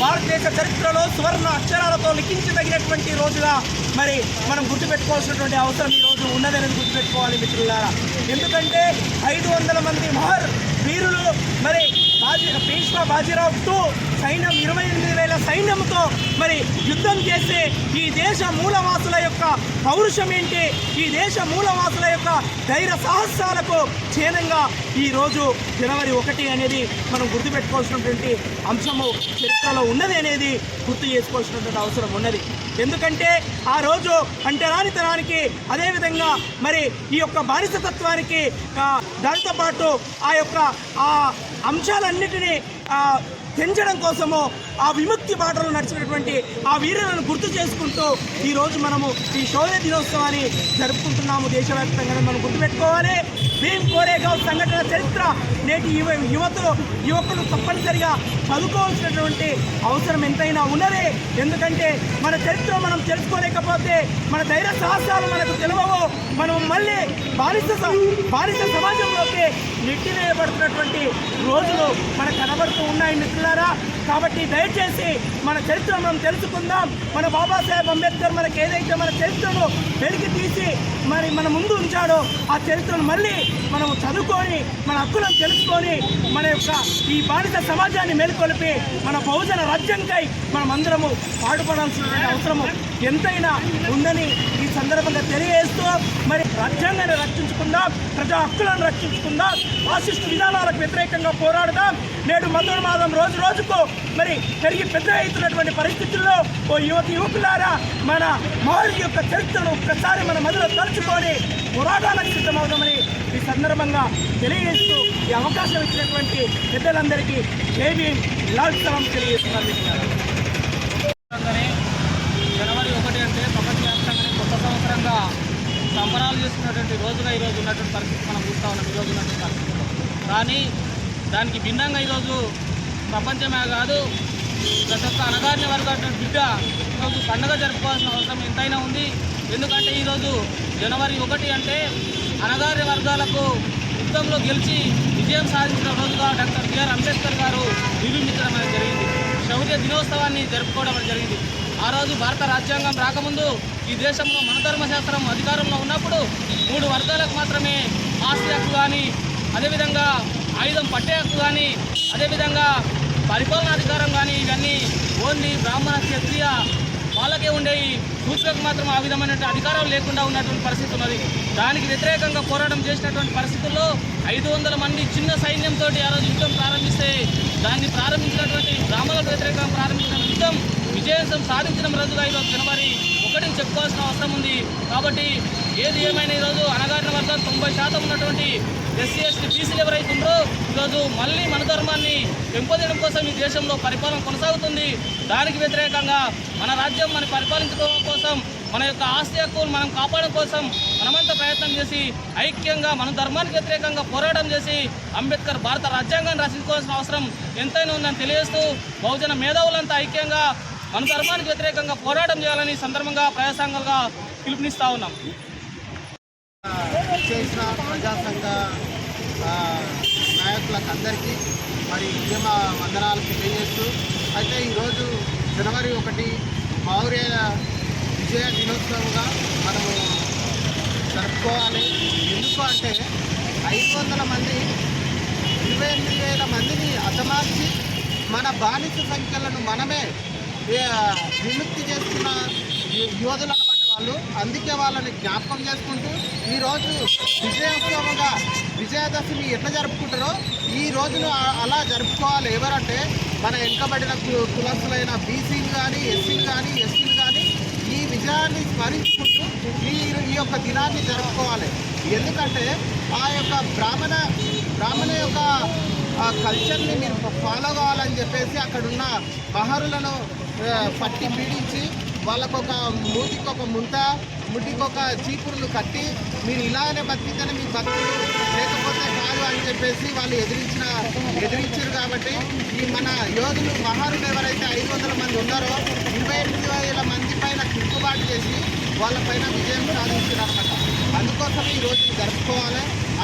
భారతదేశ చరిత్రలో సువర్ణ అక్షరాలతో లిఖించదగినటువంటి రోజుగా మరి మనం గుర్తుపెట్టుకోవాల్సినటువంటి అవసరం ఈ రోజు ఉన్నదనేది గుర్తుపెట్టుకోవాలి మిత్రులారా. ఎందుకంటే ఐదు వందల మంది మహర్ వీరులు మరి బాజీ బాజీరావుతో సైన్యం ఇరవై ఎనిమిది వేల సైన్యంతో మరి యుద్ధం చేసే ఈ దేశ మూలవాసుల యొక్క పౌరుషం ఏంటి? ఈ దేశ మూలవాసుల యొక్క ధైర్య సాహసాలకు చిహ్నంగా ఈ రోజు జనవరి ఒకటి అనేది మనం గుర్తుపెట్టుకోవాల్సినటువంటి అంశము చరిత్రలో ఉన్నది అనేది గుర్తు చేసుకోవాల్సినటువంటి అవసరం ఉన్నది. ఎందుకంటే ఆ రోజు అంటరానితనానికి అదేవిధంగా మరి ఈ యొక్క బానిసతత్వానికి దానితో పాటు ఆ యొక్క ఆ అంశాలన్నిటినీ పెంచడం కోసము ఆ విముక్తి బాటలో నడిచినటువంటి ఆ వీరులను గుర్తు చేసుకుంటూ ఈరోజు మనము ఈ శౌర్య దినోత్సవాన్ని జరుపుకుంటున్నాము దేశవ్యాప్తంగా. మనం గుర్తుపెట్టుకోవాలి. భీమ్ కోరేగావ్ సంఘటన చరిత్ర నేటి యువ యువతులు యువకులు తప్పనిసరిగా చదువుకోవాల్సినటువంటి అవసరం ఎంతైనా ఉన్నది. ఎందుకంటే మన చరిత్ర మనం తెలుసుకోలేకపోతే మన ధైర్య సాహసాలు మనకు తెలియవు మనం మళ్ళీ బాలిస బాలిస సమాజంలోకి నెట్టివేయబడుతున్నటువంటి రోజులు మనకు కనబడుతూ ఉన్నాయి మిత్రులారా. కాబట్టి దయచేసి మన చరిత్ర మనం తెలుసుకుందాం. మన బాబాసాహెబ్ అంబేద్కర్ మనకి ఏదైతే మన చరిత్రను వెలికి తీసి మరి మన ముందు ఉంచాడో ఆ చరిత్రను మళ్ళీ మనము చదువుకొని మన హక్కులను తెలుసుకొని మన యొక్క ఈ బానిస సమాజాన్ని మేల్కొలిపి మన బహుజన రాజ్యంకై మనం అందరము పాటుపడాల్సినటువంటి అవసరము ఎంతైనా ఉందని ఈ సందర్భంగా తెలియజేస్తూ మరి రాజ్యాంగాన్ని రక్షించుకుందాం ప్రజా హక్కులను రక్షించుకుందాం ఫాసిస్ట్ విధానాలకు వ్యతిరేకంగా పోరాడదాం. నేడు మధురమాదం రోజు రోజుకు మరి పెరిగి పెద్ద అవుతున్నటువంటి పరిస్థితుల్లో ఓ యువతి యువకులారా మన మౌలి యొక్క చరిత్రను ఒక్కసారి మన మదిలో తలుచుకొని పోరాటాలకు సిద్ధమవుదామని ఈ సందర్భంగా తెలియజేస్తూ ఈ అవకాశం ఇచ్చినటువంటి పెద్దలందరికీ జేబీ లాల్ సలాం తెలియజేస్తున్నారు. జనవరి ఒకటి అంటే ప్రపంచవ్యాప్తంగానే కొత్త సంవత్సరంగా సంబరాలు చేసుకున్నటువంటి రోజుగా ఈరోజు ఉన్నటువంటి పరిస్థితి మనం చూస్తూ ఉన్నాం. ఈరోజు ఉన్నటువంటి పరిస్థితుల్లో కానీ దానికి భిన్నంగా ఈరోజు ప్రపంచమే కాదు ప్రతి ఒక్క అనగారిన వర్గాల బిడ్డ ఈరోజు పండుగ జరుపుకోవాల్సిన అవసరం ఎంతైనా ఉంది. ఎందుకంటే ఈరోజు జనవరి ఒకటి అంటే అనగారిన వర్గాలకు యుద్ధంలో గెలిచి విజయం సాధించిన రోజుగా డాక్టర్ బిఆర్ అంబేద్కర్ గారు నిరూపించడం అనేది జరిగింది. శౌర్య దినోత్సవాన్ని జరుపుకోవడం అనేది జరిగింది. ఆ రోజు భారత రాజ్యాంగం రాకముందు ఈ దేశంలో మనధర్మశాస్త్రం అధికారంలో ఉన్నప్పుడు మూడు వర్గాలకు మాత్రమే ఆస్తి హక్కు కానీ అదేవిధంగా ఆయుధం పట్టే హక్కు కానీ అదేవిధంగా పరిపాలనాధికారం కానీ ఇవన్నీ ఓన్లీ బ్రాహ్మణ క్షత్రియ వాళ్ళకే ఉండేవి సూచనకు మాత్రం ఆ విధమైన అధికారం లేకుండా ఉన్నటువంటి పరిస్థితి ఉన్నది. దానికి వ్యతిరేకంగా పోరాటం చేసినటువంటి పరిస్థితుల్లో ఐదు వందల మంది చిన్న సైన్యంతో ఆ రోజు యుద్ధం ప్రారంభిస్తే దాన్ని ప్రారంభించినటువంటి గ్రామాలకు వ్యతిరేకంగా ప్రారంభించిన యుద్ధం విజయం సాధించడం రోజుగా ఈరోజు జనవరి అవసరం ఉంది. కాబట్టి ఏది ఏమైనా ఈరోజు అనగారిన వర్గాలు తొంభై శాతం ఉన్నటువంటి ఎస్సీ ఎస్టీ బీసీలు ఎవరైతే ఉన్నారో ఈరోజు మళ్ళీ మన ధర్మాన్ని పెంపొందడం కోసం ఈ దేశంలో పరిపాలన కొనసాగుతుంది. దానికి వ్యతిరేకంగా మన రాజ్యం మనం పరిపాలించుకోవడం కోసం మన యొక్క ఆస్తి హక్కులు మనం కాపాడడం కోసం మనమంతా ప్రయత్నం చేసి ఐక్యంగా మన ధర్మానికి వ్యతిరేకంగా పోరాటం చేసి అంబేద్కర్ భారత రాజ్యాంగాన్ని రచించుకోవాల్సిన అవసరం ఎంతైనా ఉందని తెలియజేస్తూ బహుజన మేధావులంతా ఐక్యంగా మన ధర్మానికి వ్యతిరేకంగా పోరాటం చేయాలని సందర్భంగా ప్రయాసంగా పిలుపునిస్తా ఉన్నాం. చేసిన ప్రజాసంఘ నాయకులకు అందరికీ మరి ఉద్యమ వందనాలు తెలియజేస్తూ అయితే ఈరోజు జనవరి ఒకటి మౌర్య విజయ దినోత్సవంగా మనము జరుపుకోవాలి. ఎందుకు అంటే ఐదు వందల మంది ఇరవై ఎనిమిది వేల మందిని అతమార్చి మన బానిస సంఖ్యలను మనమే విముక్తి చేసుకున్న యోధులు అన్నమాట వాళ్ళు. అందుకే వాళ్ళని జ్ఞాపకం చేసుకుంటూ ఈరోజు విజయోత్సవంగా విజయదశమి ఎట్లా జరుపుకుంటారో ఈ రోజును అలా జరుపుకోవాలి. ఎవరంటే మన వెనుకబడిన కులస్తులైన బీసీలు కానీ ఎస్సీలు కానీ ఎస్సీలు కానీ ఈ విజయాన్ని స్మరించుకుంటూ ఈ ఈ యొక్క దినాన్ని జరుపుకోవాలి. ఎందుకంటే ఆ యొక్క బ్రాహ్మణ బ్రాహ్మణ యొక్క కల్చర్ని మీరు ఫాలో కావాలని చెప్పేసి అక్కడున్న మహరులను పట్టి పీడించి వాళ్ళకు ఒక మూతికి ఒక ముంత ముట్టికి ఒక చీపుర్లు కట్టి మీరు ఇలానే బతికితేనే మీ బతుకులు లేకపోతే కాదు అని చెప్పేసి వాళ్ళు ఎదిరించిన ఎదిరించారు కాబట్టి ఈ మన యోధులు మహారులు ఎవరైతే ఐదు వందల మంది ఉన్నారో ఇరవై ఎనిమిది వేల మంది పైన తిరుగుబాటు చేసి వాళ్ళపైన విజయం సాధించారు అనమాట అందుకోసం ఈ జరుపుకోవాలి.